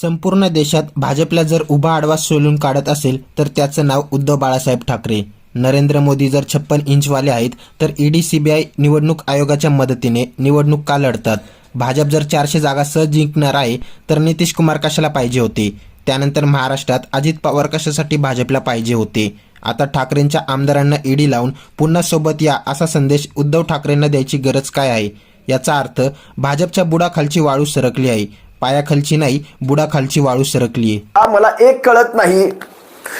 संपूर्ण देशात भाजपला जर उभा आडवा सोलून काढत असेल तर त्याचं नाव उद्धव बाळासाहेब ठाकरे. नरेंद्र मोदी जर छप्पन इंचवाले आहेत तर ईडी सीबीआय निवडणूक आयोगाच्या मदतीने निवडणूक का लढतात? भाजप जर चारशे जागा सहज जिंकणार आहे तर नितीश कुमार कशाला पाहिजे होते? त्यानंतर महाराष्ट्रात अजित पवार कशासाठी भाजपला पाहिजे होते? आता ठाकरेंच्या आमदारांना ईडी लावून पुन्हा सोबत या असा संदेश उद्धव ठाकरेंना द्यायची गरज काय आहे? याचा अर्थ भाजपच्या बुडाखालची वाळू सरकली आहे. पायाखालची नाही बुडाखालची वाळू सरकली हा मला एक कळत नाही.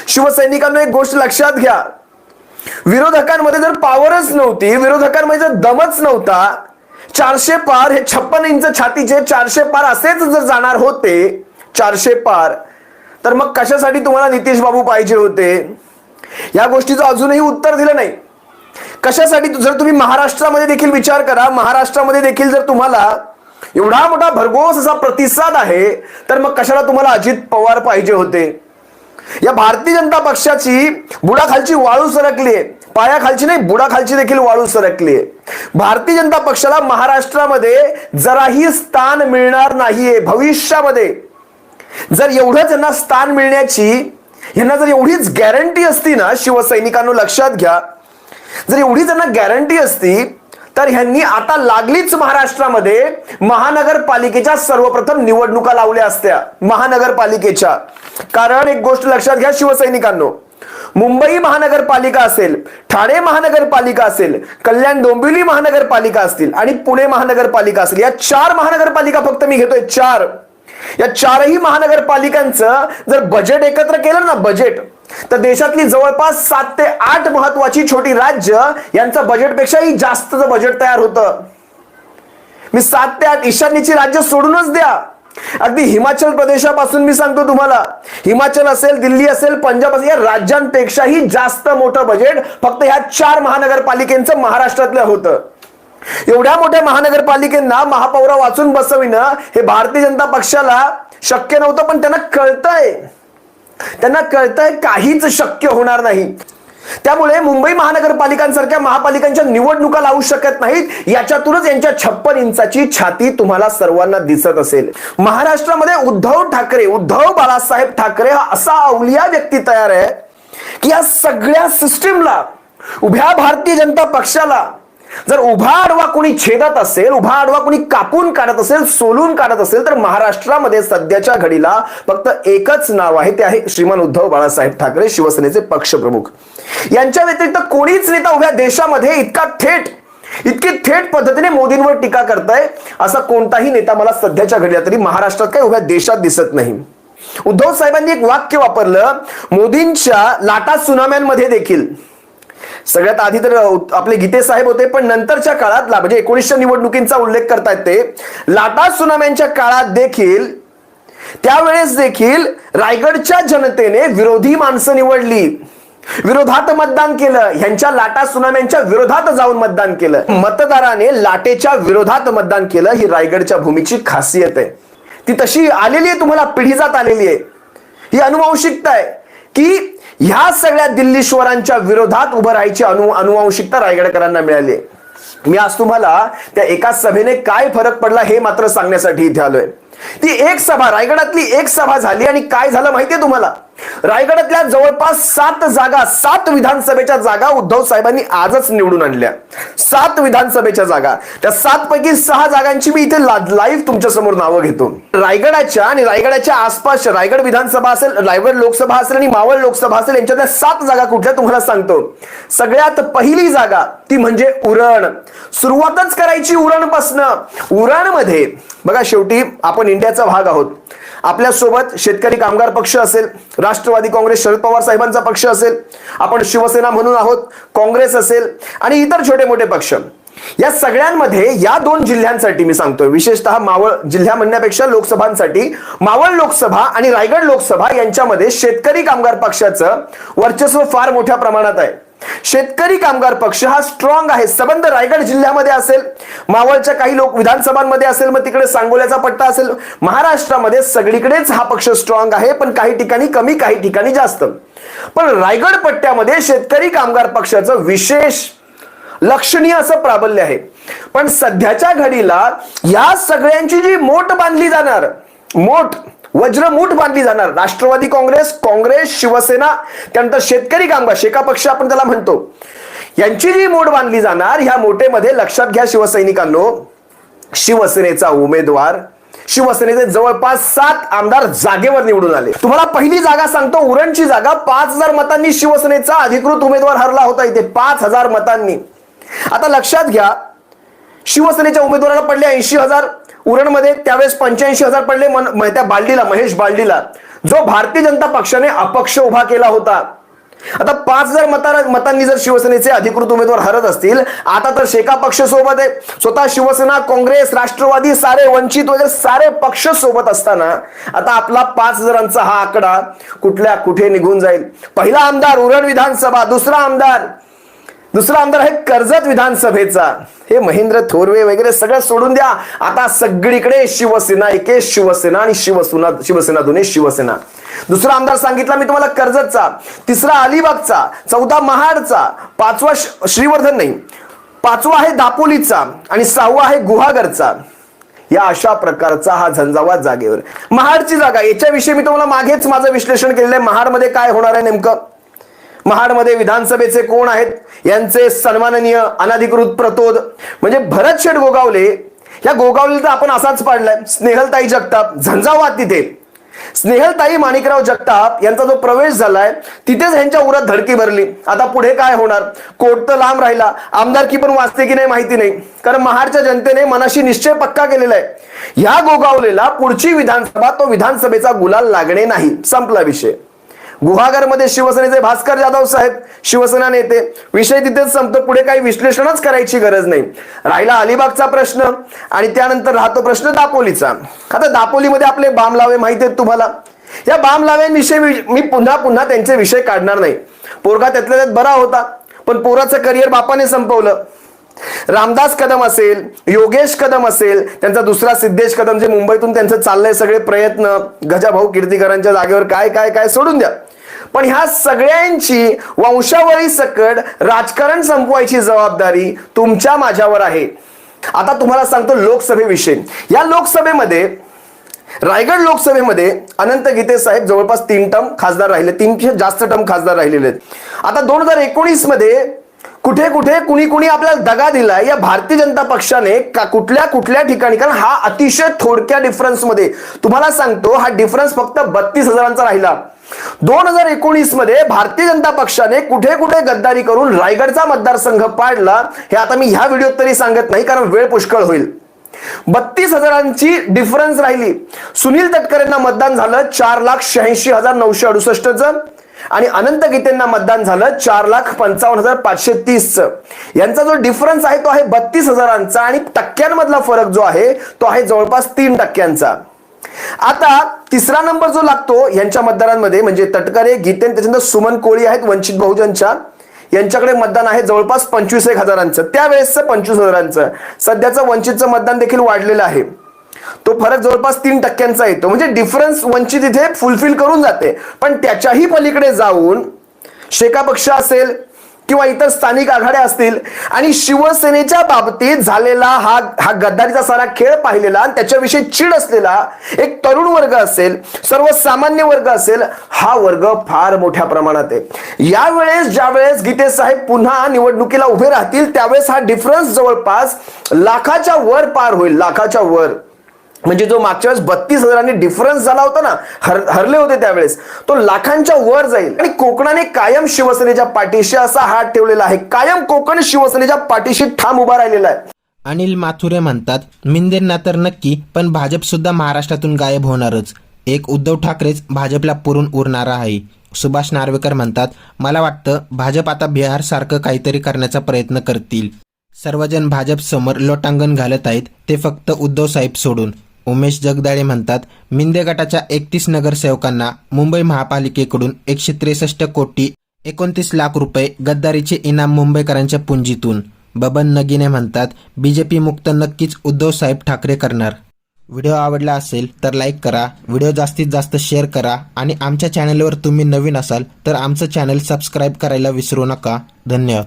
शिवसैनिकांना एक गोष्ट लक्षात घ्या. विरोधकांमध्ये जर पॉवरच नव्हती विरोधकांमध्ये जर दमच नव्हता चारशे पार हे छप्पन इंच छातीचे चारशे पार असेच जर जाणार होते चारशे पार तर मग कशासाठी तुम्हाला नितीश बाबू पाहिजे होते? या गोष्टीचं अजूनही उत्तर दिलं नाही. कशासाठी जर तुम्ही महाराष्ट्रामध्ये देखील विचार करा महाराष्ट्रामध्ये देखील जर तुम्हाला एवढा मोठा भरघोस असा प्रतिसाद आहे तर मग कशाला तुम्हाला अजित पवार पाहिजे होते? या भारतीय जनता पक्षाची बुडाखालची वाळू सरकली आहे पायाखालची नाही बुडाखालची देखील वाळू सरकली आहे भारतीय जनता पक्षाला महाराष्ट्रामध्ये जराही स्थान मिळणार नाहीये भविष्यामध्ये. जर एवढं त्यांना स्थान मिळण्याची यांना जर एवढीच गॅरंटी असती ना शिवसैनिकांना लक्षात घ्या. जर एवढी त्यांना गॅरंटी असती तर ह्यांनी आता लागलीच महाराष्ट्रामध्ये महानगरपालिकेच्या सर्वप्रथम निवडणुका लावल्या असत्या. महानगरपालिकेच्या. कारण एक गोष्ट लक्षात घ्या शिवसैनिकांनो. मुंबई महानगरपालिका असेल ठाणे महानगरपालिका असेल कल्याण डोंबिवली महानगरपालिका असतील आणि पुणे महानगरपालिका असेल या चार महानगरपालिका फक्त मी घेतोय चार. या चारही महानगरपालिकांचं जर बजेट एकत्र केलं ना बजेट तर देशातली जवळपास सात ते आठ महत्वाची छोटी राज्य यांचं बजेटपेक्षाही जास्तचं बजेट तयार होतं. मी सात ते आठ ईशान्येची राज्य सोडूनच द्या. अगदी हिमाचल प्रदेशापासून मी सांगतो तुम्हाला. हिमाचल असेल दिल्ली असेल पंजाब असेल या राज्यांपेक्षाही जास्त मोठं बजेट फक्त ह्या चार महानगरपालिकेचं महाराष्ट्रातलं होतं. एवढ्या मोठ्या महानगरपालिकेंना महापौरा वाचून बसविणं हे भारतीय जनता पक्षाला शक्य नव्हतं पण त्यांना कळतंय. त्यांना कळतंय काहीच शक्य होणार नाही. त्यामुळे मुंबई महानगरपालिकांसारख्या महापालिकांच्या निवडणुका लावू शकत नाहीत. याच्यातूनच यांच्या छप्पन इंचाची छाती तुम्हाला सर्वांना दिसत असेल. महाराष्ट्रामध्ये उद्धव ठाकरे उद्धव बाळासाहेब ठाकरे हा असा अवलिया व्यक्ती तयार आहे की या सगळ्या सिस्टीमला उभ्या भारतीय जनता पक्षाला जर उभा आडवा कुणी छेदत असेल उभा आडवा कुणी कापून काढत असेल सोलून काढत असेल तर महाराष्ट्रामध्ये सध्याच्या घडीला फक्त एकच नाव आहे ते आहे श्रीमान उद्धव बाळासाहेब ठाकरे शिवसेनेचे पक्षप्रमुख. यांच्या व्यतिरिक्त कोणीच नेता उभ्या देशामध्ये इतका थेट इतकी थेट पद्धतीने मोदींवर टीका करताय असा कोणताही नेता मला सध्याच्या घडीला तरी महाराष्ट्रात काय उभ्या देशात दिसत नाही. उद्धव साहेबांनी एक वाक्य वापरलं मोदींच्या लाटा सुनाम्यांमध्ये देखील सगळ्यात आधी तर आपले गीते साहेब होते पण नंतरच्या काळातला म्हणजे एकोणीसशे निवडणुकींचा उल्लेख करतायत ते लाटा सुनाम्यांच्या काळात देखील त्यावेळेस देखील रायगडच्या जनतेने विरोधी माणसं निवडली. विरोधात मतदान केलं ह्यांच्या लाटा सुनाम्यांच्या विरोधात जाऊन मतदान केलं. मतदाराने लाटेच्या विरोधात मतदान केलं ही रायगडच्या भूमीची खासियत आहे. ती तशी आलेली आहे तुम्हाला पिढी जात आलेली आहे. ही अनुवांशिकता आहे की ह्या सगळ्या दिल्लीश्वरांच्या विरोधात उभं राहायची अनु अनुवांशिकता रायगडकरांना मिळाली मी आज तुम्हाला त्या एका सभेने काय फरक पडला हे मात्र सांगण्यासाठी इथे आलोय. ती एक सभा रायगडातली एक सभा झाली आणि काय झालं माहितीये तुम्हाला? रायगडातल्या जवळपास सात जागा सात विधानसभेच्या जागा उद्धव साहेबांनी आजच निवडून आणल्या. सात विधानसभेच्या जागा. त्या सात पैकी सहा जागांची मी इथे लाईव्ह तुमच्यासमोर नावं घेतो. रायगडाच्या आणि रायगडाच्या आसपास रायगड विधानसभा असेल रायगड लोकसभा असेल आणि मावळ लोकसभा असेल यांच्यातल्या सात जागा कुठल्या तुम्हाला सांगतो. सगळ्यात पहिली जागा ती म्हणजे उरण. सुरुवातच करायची उरणपासनं. उरणमध्ये बघा शेवटी आपण इंडियाचा भाग आहोत. आपल्यासोबत शेतकरी कामगार पक्ष असेल राष्ट्रवादी काँग्रेस शरद पवार साहेबांचा पक्ष असेल आपण शिवसेना म्हणून आहोत काँग्रेस असेल आणि इतर छोटे मोठे पक्ष. या सगळ्यांमध्ये या दोन जिल्ह्यांसाठी मी सांगतोय. विशेषतः मावळ जिल्हा म्हणण्यापेक्षा लोकसभांसाठी मावळ लोकसभा आणि रायगड लोकसभा यांच्यामध्ये शेतकरी कामगार पक्षाचं वर्चस्व फार मोठ्या प्रमाणात आहे. शेतकरी कामगार पक्ष हा स्ट्रॉंग आहे. सबंध रायगड जिल्ह्यामध्ये असेल मावळच्या काही लोक विधानसभांमध्ये असेल मग तिकडे सांगोल्याचा पट्टा असेल महाराष्ट्रामध्ये सगळीकडेच हा पक्ष स्ट्रॉंग आहे पण काही ठिकाणी कमी काही ठिकाणी जास्त. पण रायगड पट्ट्यामध्ये शेतकरी कामगार पक्षाचं विशेष लक्षणीय असं प्राबल्य आहे. पण सध्याच्या घडीला या सगळ्यांची जी मोठ बांधली जाणार मोठ वज्रमूठ बांधली जाणार. राष्ट्रवादी काँग्रेस काँग्रेस शिवसेना त्यानंतर शेतकरी कामगार शेका पक्ष आपण त्याला म्हणतो. यांची जी मोड बांधली जाणार ह्या मोठेमध्ये लक्षात घ्या शिवसैनिकांनो. शिवसेनेचा उमेदवार शिवसेनेचे जवळपास सात आमदार जागेवर निवडून आले. तुम्हाला पहिली जागा सांगतो उरणची जागा. पाच हजार मतांनी शिवसेनेचा अधिकृत उमेदवार हरला होता इथे. पाच हजार मतांनी. आता लक्षात घ्या शिवसेनेच्या उमेदवाराला पडले ऐंशी हजार. उरणमध्ये त्यावेळेस पंच्याऐंशी हजार पडले त्या बालडीला महेश बालडीला. जो भारतीय जनता पक्षाने अपक्ष उभा केला होता. आता पाच हजार मता मतांनी जर शिवसेनेचे अधिकृत उमेदवार हरत असतील आता तर शेका पक्ष सोबत आहे. स्वतः शिवसेना काँग्रेस राष्ट्रवादी सारे वंचित वगैरे सारे पक्ष सोबत असताना आता आपला पाच हजारांचा हा आकडा कुठल्या कुठे निघून जाईल? पहिला आमदार उरण विधानसभा दुसरा आमदार दुसरा आमदार आहे कर्जत विधानसभेचा. हे महेंद्र थोरवे वगैरे सगळं सोडून द्या. आता सगळीकडे शिवसेना एके शिवसेना आणि शिवसेना शिवसेना दोन्ही शिवसेना. दुसरा आमदार सांगितला मी तुम्हाला कर्जतचा. तिसरा अलिबागचा. चौथा महाडचा. पाचवा श- श्रीवर्धन नाही. पाचवा आहे दापोलीचा आणि सहावा आहे गुहागरचा. या अशा प्रकारचा हा झंझावात जागेवर. महाडची जागा याच्याविषयी मी तुम्हाला मागेच माझं विश्लेषण केलेलं आहे. महाडमध्ये काय होणार आहे नेमकं? महाडमध्ये विधानसभेचे कोण आहेत? यांचे सन्माननीय अनधिकृत प्रतोद. म्हणजे भरत शेठ गोगावले या गोगावले तर आपण असाच पाडलाय. स्नेहलताई जगताप झंझावात तिथे. स्नेहलताई माणिकराव जगताप यांचा जो प्रवेश झालाय तिथेच ह्यांच्या उरात धडकी भरली. आता पुढे काय होणार? कोर्ट तर लांब राहिला. आमदारकी पण वाचते की नाही माहिती नाही. कारण महाडच्या जनतेने मनाशी निश्चय पक्का केलेला आहे. ह्या गोगावलेला पुढची विधानसभा तो विधानसभेचा गुलाल लागणे नाही. संपला विषय. गुहागरमध्ये शिवसेनेचे भास्कर जाधव साहेब शिवसेना नेते. विषय तिथेच संपतो पुढे काही विश्लेषणच करायची गरज नाही. राहिला अलिबागचा प्रश्न आणि त्यानंतर राहतो प्रश्न दापोलीचा. आता दापोलीमध्ये आपले बाम लावे माहिती आहेत तुम्हाला. या बाम लाव्यांविषयी मी- पुन्हा पुन्हा त्यांचे विषय काढणार नाही. पोरगा त्यातल्या त्यात बरा होता पण पोराचं करिअर बापाने संपवलं. रामदास कदम असेल योगेश कदम असेल त्यांचा दुसरा सिद्धेश कदम जे मुंबईतून त्यांचं चाललंय सगळे प्रयत्न गजाभाऊ कीर्तीकरांच्या जागेवर काय काय काय सोडून द्या. पण ह्या सगळ्यांची वंशावळी सकट राजकारण संपवायची जबाबदारी तुमच्या माझ्यावर आहे. आता तुम्हाला सांगतो लोकसभेविषयी. या लोकसभेमध्ये रायगड लोकसभेमध्ये अनंत गीते साहेब जवळपास तीन टर्म खासदार राहिले तीनशे जास्त टर्म खासदार राहिलेले आहेत. आता दोन हजार एकोणीसमध्ये कुठे कुठे कुणी कुणी आपल्याला दगा दिलाय या भारतीय जनता पक्षाने का कुठल्या कुठल्या ठिकाणी कारण हा अतिशय थोडक्या डिफरन्समध्ये. तुम्हाला सांगतो हा डिफरन्स फक्त बत्तीस हजारांचा राहिला. दोन हजार एकोणीसमध्ये भारतीय जनता पक्षाने कुठे कुठे गद्दारी करून रायगडचा मतदारसंघ पाडला हे आता मी ह्या व्हिडिओत तरी सांगत नाही कारण वेळ पुष्कळ होईल. बत्तीस हजारांची डिफरन्स राहिली. सुनील तटकरेंना मतदान झालं चार लाख शहाऐंशी हजार नऊशे अडुसष्ट आणि अनंत गीतेंना मतदान झालं चार लाख पंचावन्न हजार पाचशे तीसचं यांचा जो डिफरन्स आहे तो आहे बत्तीस हजारांचा आणि टक्क्यांमधला फरक जो आहे तो आहे जवळपास तीन टक्क्यांचा. आता तिसरा नंबर जो लागतो यांच्या मतदारांमध्ये म्हणजे तटकरे गीतेन त्याच्यानंतर सुमन कोळी आहेत वंचित बहुजनच्या. यांच्याकडे मतदान आहे जवळपास पंचवीस एक हजारांचं. त्यावेळेसचं पंचवीस हजारांचं. सध्याचं वंचितचं मतदान देखील वाढलेलं आहे. तो फरक जवळपास तीन टक्क्यांचा येतो. म्हणजे डिफरन्स वंचित इथे फुलफिल करून जाते. पण त्याच्याही पलीकडे जाऊन शेका पक्ष असेल किंवा इतर स्थानिक आघाड्या असतील. आणि शिवसेनेच्या बाबतीत झालेला हा हा गद्दारीचा सारा खेळ पाहिलेला आणि त्याच्याविषयी चीड असलेला एक तरुण वर्ग असेल सर्वसामान्य वर्ग असेल हा वर्ग फार मोठ्या प्रमाणात आहे. यावेळेस ज्यावेळेस गीते साहेब पुन्हा निवडणुकीला उभे राहतील त्यावेळेस हा डिफरन्स जवळपास लाखाच्या वर पार होईल लाखाच्या वर. म्हणजे जो मागच्या वेळेस बत्तीस हजारांनी डिफरन्स झाला होता ना हर हरले होते त्यावेळेस तो लाखांच्या वर जाईल. आणि कोकणाने कायम शिवसेनेच्या पाठीशी असा हात ठेवलेला आहे. कायम कोकण शिवसेनेच्या पाठीशी ठाम उभा राहिलेला आहे. अनिल माथुरे म्हणतात मिंदेंना तर नक्की पण भाजप सुद्धा महाराष्ट्रातून गायब होणारच. एक उद्धव ठाकरेच भाजपला पुरून उरणारा आहे. सुभाष नार्वेकर म्हणतात मला वाटतं भाजप आता बिहारसारखं काहीतरी करण्याचा प्रयत्न करतील. सर्वजण भाजप समोर लोटांगण घालत आहेत ते फक्त उद्धव साहेब सोडून. उमेश जगदाळे म्हणतात मिंदे गटाच्या एकतीस नगरसेवकांना मुंबई महापालिकेकडून एकशे त्रेसष्ट कोटी एकोणतीस लाख रुपये गद्दारीचे इनाम मुंबईकरांच्या पुंजीतून. बबन नगीने म्हणतात बीजेपी मुक्त नक्कीच उद्धव साहेब ठाकरे करणार. व्हिडिओ आवडला असेल तर लाईक करा व्हिडिओ जास्तीत जास्त शेअर करा आणि आमच्या चॅनलवर तुम्ही नवीन असाल तर आमचं चॅनल सबस्क्राईब करायला विसरू नका. धन्यवाद.